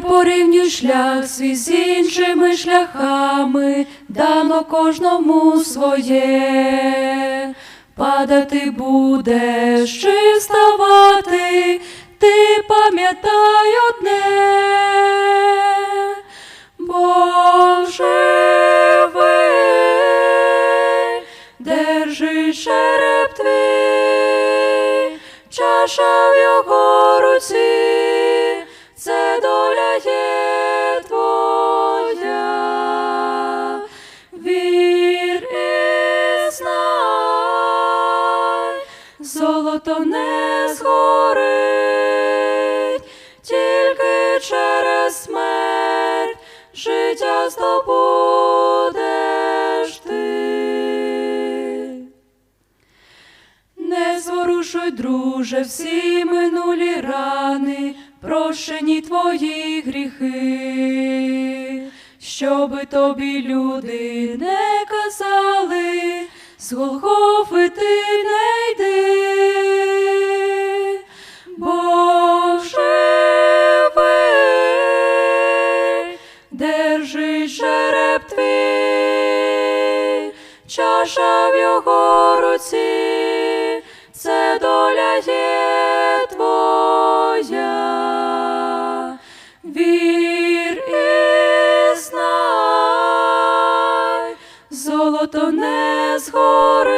Порівнюй шлях свій з іншими шляхами, дано кожному своє. Падати будеш чи вставати, ти пам'ятай одне, живий, держи череп твій, чаша в його руці, це доля є твоя. Вір і знай, золото не згорить, тільки через смерть життя здобудеш друже, всі минулі рани, прощені твої гріхи, щоби тобі люди не казали, з Голгофи ти не йди, живий, держи жереб Вір і золото не згорить,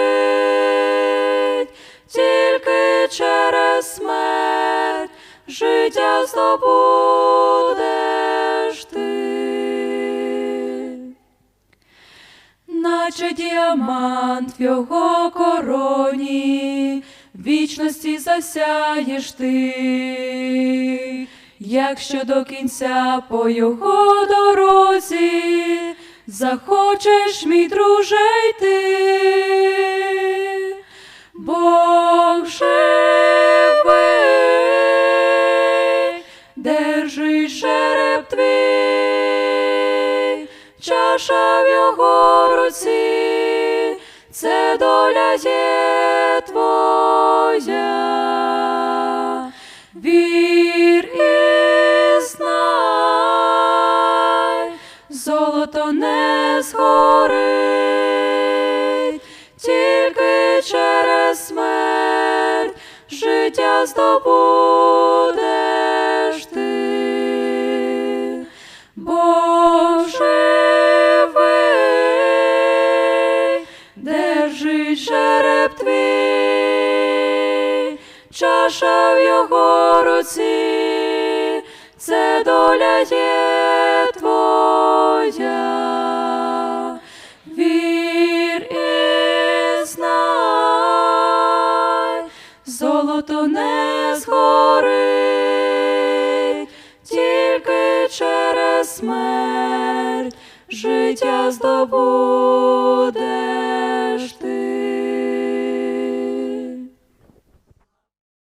тільки через смерть життя здобудеш наче діамант в його короні, вічності засяєш ти, якщо до кінця по його дорозі захочеш, мій друже, йти, Бог живий, держи жереб твій, чаша в його руці, це доля є твоя. Вір і знай, золото не згорить, тільки через смерть життя здобудеш чаша в його руці, це доля є твоя. Вір і знай, золото не згорить, тільки через смерть життя здобудеш